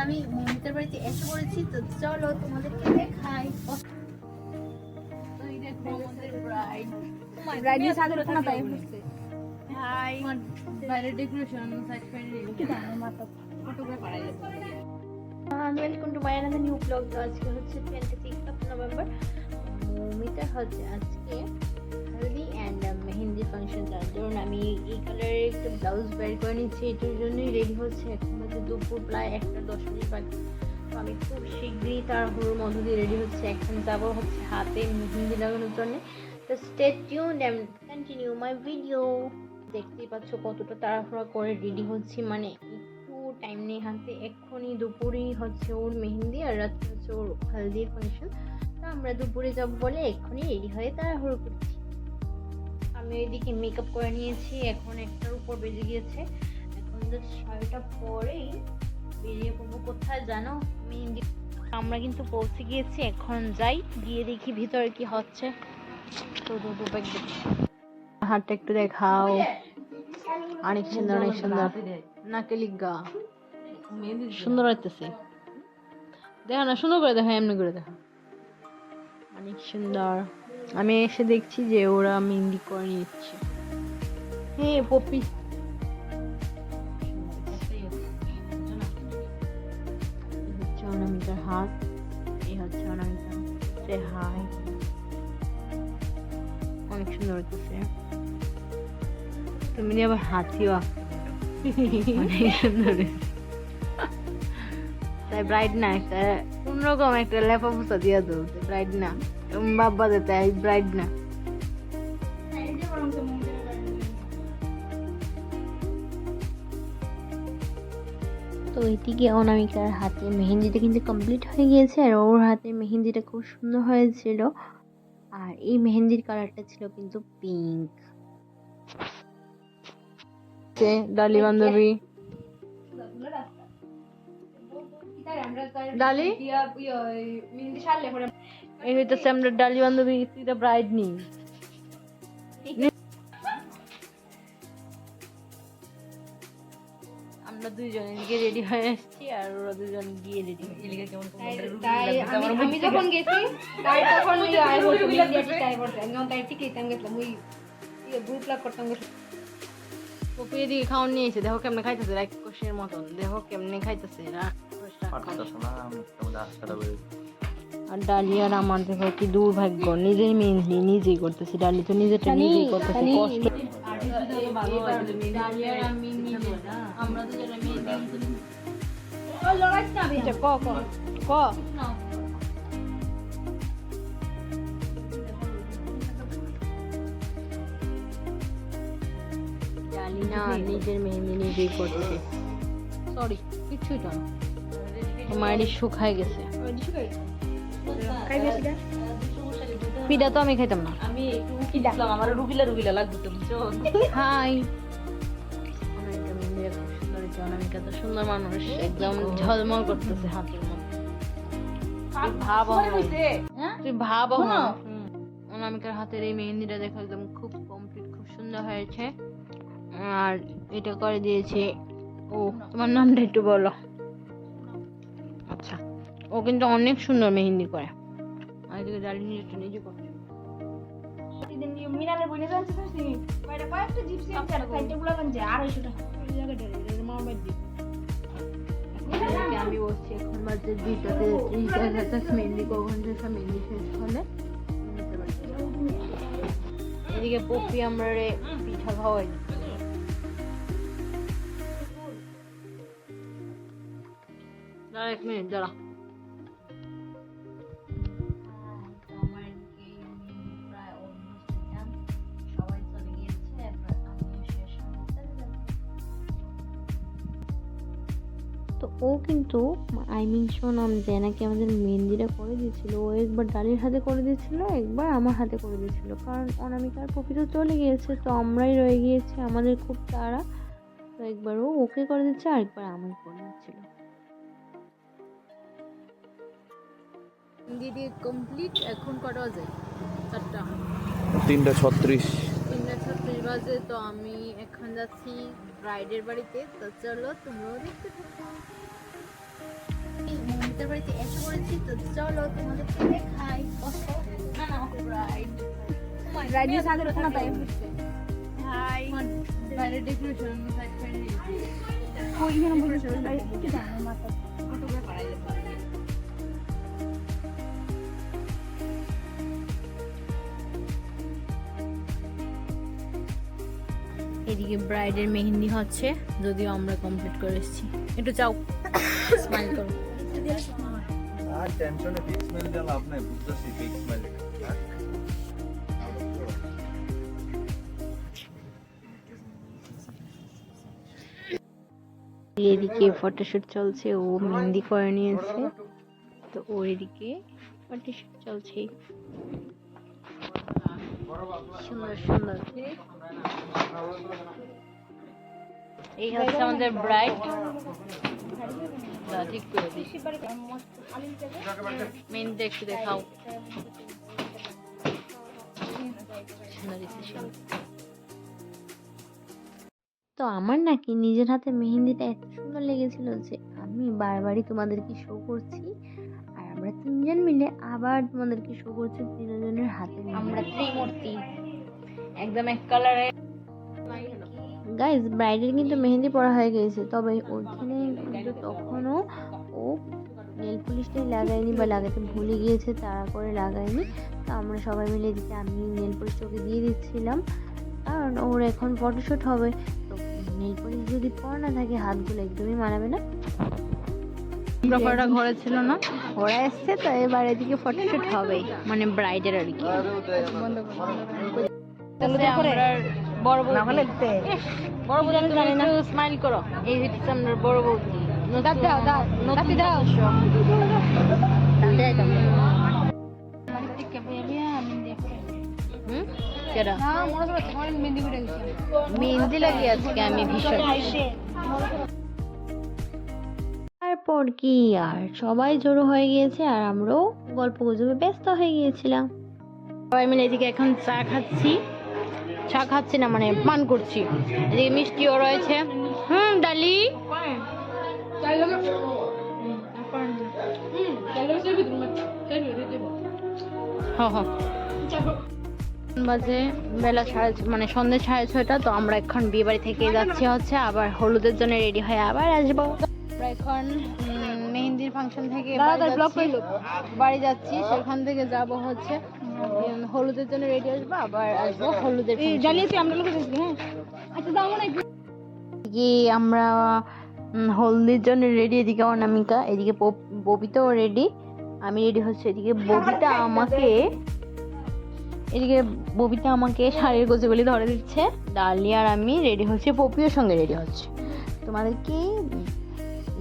আমি মমিতার বাড়িতে এসে পড়েছি তো চলো তোমাদেরকে দেখাই। এই দেখো আমাদের ব্রাইড ব্রাইড নিয়ে সাথে রচনা তাই হাই বাইরে ডেকোরেশন সাইড কি photographer welcome to my another new blog তো আজকে হচ্ছে twenty six of November Mamita হচ্ছে আজকে হলদি অ্যান্ড ফাংশন তার। জন্য আমি এই কালারের একটা ব্লাউজ বের করে নিচ্ছি, এটার জন্যই রেডি হচ্ছে। এখন হচ্ছে দুপুর প্রায় একটা দশ মিনিট বাকি। তো আমি খুব শীঘ্রই তাড়াহুড়োর মধ্য দিয়ে রেডি হচ্ছে। এখন যাব হচ্ছে হাতে মেহেন্দি লাগানোর জন্য। তো stay and continue my video দেখতেই পাচ্ছ কতটা তাড়াহুড়া করে রেডি হচ্ছি। মানে একটু টাইম নেই হাতে। এক্ষুনি দুপুরেই হচ্ছে ওর মেহেন্দি আর রাত্রে হচ্ছে ওর হলদির ফাংশন তো আমরা দুপুরে যাব বলে এক্ষুনি রেডি হয়ে তাড়াহুড়ো করছি। আমি ওইদিকে মেকআপ করে নিয়েছি, এখন একটার উপর বেজে গিয়েছে। এখন জাস্ট শাড়িটা পরেই বেরিয়ে পড়ব কোথায় জানো? মেহেন্দি আমরা কিন্তু পৌঁছে গিয়েছি, এখন যাই, গিয়ে দেখি ভিতরে কি হচ্ছে। তো তো ব্যাগ। হাতটা একটু দেখাও। অনেক সুন্দর অনেক সুন্দর। নাকে লিগা সুন্দর হইতেছে। দেখো না, সুন্দর করে দেখো, এমনি করে দেখো। অনেক সুন্দর। আমি এসে দেখছি যে ওরা মেহেন্দি করে নিচ্ছে। হ্যাঁ পপি। হচ্ছে অনামিকার হাত। এই হচ্ছে অনামিকা। সে হাই। অনেক সুন্দর হচ্ছে। তুমি আবার হাতিও অনেক সুন্দর তাই ব্রাইড না একটা অন্যরকম একটা লেপা পোষা দিয়ে দেবো ব্রাইড না। বাবা দে তাই ব্রাইড না তো এদিকে অনামিকার হাতে মেহেন্দিটা কিন্তু কমপ্লিট হয়ে গিয়েছে আর ওর হাতে মেহেন্দিটা খুব সুন্দর হয়েছিল। আর এই মেহেন্দির কালারটা ছিল কিন্তু পিঙ্ক ডালি বান্ধবী? ডালি? এই হইতেছে আমরা ডালি বান্ধবী ব্রাইড নি আমরা দুইজন এদিকে রেডি হয়ে আসছি আর ওরা দুজন গিয়ে রেডি তাই আমি আমি যখন গেছি। তাই তখন ওই আই বলতো তাই বলতো যখন তাই টিকে আমি গেছিলাম ওই গ্রুপ লাগ করতাম গেছিলাম। পপি এদিকে খাওয়ান নিয়ে দেখো কেমনে খাইতেছে কোষের মতন। দেখো কেমনে খাইতেছে না আর ডালি আর আমার দেখো কি দুর্ভাগ্য নিজেই মেহেন্দি নিজেই করতেছি। ডালি তো নিজেরটা নিজেই করতেছে কষ্ট। আমরা তো যারা মেহেন্দি ক ক ক না নিজের মেহেন্দি নিজেই করতেছে। সরি কিছুই তো আমার শুকায় গেছে। পিঠা তো আমি খাইতাম না। আমি একটু উঠি দেখলাম আমার রুগিলা রুগিলা লাগতো বুঝছ? হাই। অনামিকা সুন্দর তো সুন্দর মানুষ একদম ঝলমল করতেছে হাতের মধ্যে। তুই ভাব তুই ভাব আমার অনামিকার হাতের এই মেহেন্দিটা দেখো একদম খুব কমপ্লিট খুব সুন্দর হয়েছে। আর এটা করে দিয়েছে। ও তোমার নামটা একটু বলো। ও কিন্তু অনেক সুন্দর মেহেন্দি করে। আর এদিকে নিজে নিজে করছে প্রতিদিন বইনে যাচ্ছে তো সিনি বাইরে কয়েকটা জিপসি আছে আর খাইতে গুলো গঞ্জে 250 টাকা। ওই জায়গাটা রে মার বাড়ি এদিকে আমি বসছি এখন বাজে দুইটাতে ত্রিশ হাজার মেহেন্দি কখন মেহেন্দি শেষ হলে এদিকে পপি আমরা রে পিঠা খাওয়াই। দাঁড়া এক মিনিট দাঁড়া। ও কিন্তু আইমিন শো নাম যে নাকি আমাদের মেহেন্দিটা করে দিয়েছিল ও একবার ডালির হাতে করে দিয়েছিল একবার আমার হাতে করে দিয়েছিল। কারণ অনামিকার পপি তো চলে গিয়েছে তো আমরাই রয়ে গিয়েছি আমাদের খুব তাড়া। তো একবার ও ওকে করে দিচ্ছে আর একবার আমাকে করে দিচ্ছিল। দিদি কমপ্লিট এখন কটা বাজে? চারটা। তিনটা ছত্রিশ। তিনটা ছত্রিশ বাজে তো আমি এখন যাচ্ছি ব্রাইডের বাড়িতে তো চলো তোমরাও দেখতে থাকো। বাড়িতে এসে পড়েছি তো চলো তোমাদেরকে দেখাই। সাথে তাই হাই ডেকোরেশন সাইড কই কি জানো মাথা এদিকে ব্রাইডের মেহেন্দি হচ্ছে যদিও আমরা কমপ্লিট করে এসেছি। একটু চাও। স্মাইল করো। আর টেনশনে ফিক্স মেল দিয়ে লাভ নাই বুঝতেছি ফিক্স মেল এদিকে ফটোশুট চলছে ও মেহেন্দি করে নিয়েছে। তো ওর এদিকে ফটোশুট চলছে। সুন্দর সুন্দর। এই হচ্ছে আমাদের ব্রাইড তো আমার নাকি নিজের হাতে মেহেন্দিটা এত সুন্দর লেগেছিল যে আমি বারবারই তোমাদেরকে শো করছি। আর আমরা তিনজন মিলে আবার তোমাদেরকে শো করছি তিনজনের হাতে আমরা ত্রিমূর্তি। একদম এক কালারে গাইজ ব্রাইডের কিন্তু মেহেন্দি পরা হয়ে গেছে। তবে ওখানে কিন্তু তখনও ও নেল পলিশটাই লাগায়নি বা লাগাতে ভুলে গিয়েছে তাড়া করে লাগায়নি। তো আমরা সবাই মিলে এদিকে আমি নেল পলিশটা ওকে দিয়ে দিচ্ছিলাম। কারণ ওর এখন ফটোশ্যুট হবে। তো নেল পলিশ যদি পরা না থাকে হাতগুলো একদমই মানাবে না। ঘরে ছিল না? ওরা এসছে তো এবার এদিকে ফটোশ্যুট হবেই মানে ব্রাইডের আর কি। বড় বউ বড় বউ তুমি একটু স্মাইল করো। এই হচ্ছে আমরা বড় বউ দাও দাও দাও নতুন দাও? না মেহেন্দি লাগিয়ে আজকে আমি ভীষণ তারপর কি আর? সবাই জড়ো হয়ে গিয়েছে আর আমরাও গল্প গুজবে ব্যস্ত হয়ে গিয়েছিলাম। সবাই মিলে এদিকে এখন চা খাচ্ছি। চা খাচ্ছি না মানে পান করছি। এদিকে মিষ্টিও রয়েছে। হুম, ডালি? বাজে, বেলা সাড়ে মানে সন্ধ্যে সাড়ে ছয়টা, তো আমরা এখন বিয়ে বাড়ি থেকে যাচ্ছি হচ্ছে, আবার হলুদের জন্য রেডি হয়ে আবার আসব। আমরা এখন ফাংশন থেকে বাড়ি যাচ্ছি। সেখান থেকে যাব হচ্ছে হলুদের জন্য রেডি আসব আবার আসব হলুদের। জানিয়েছি আমরা লোক হ্যাঁ। আচ্ছা দাও না আমরা হলদির জন্য রেডি এদিকে অনামিকা এদিকে বব- ববিতাও রেডি আমি রেডি হচ্ছে। এদিকে ববিতা আমাকে এদিকে ববিতা আমাকে শাড়ির গোছাগুলি ধরে দিচ্ছে। ডালি আর আমি রেডি হচ্ছে পপিও সঙ্গে রেডি হচ্ছে। তোমাদেরকে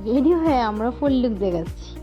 রেডি হয়ে আমরা ফুল লুক দেখাচ্ছি।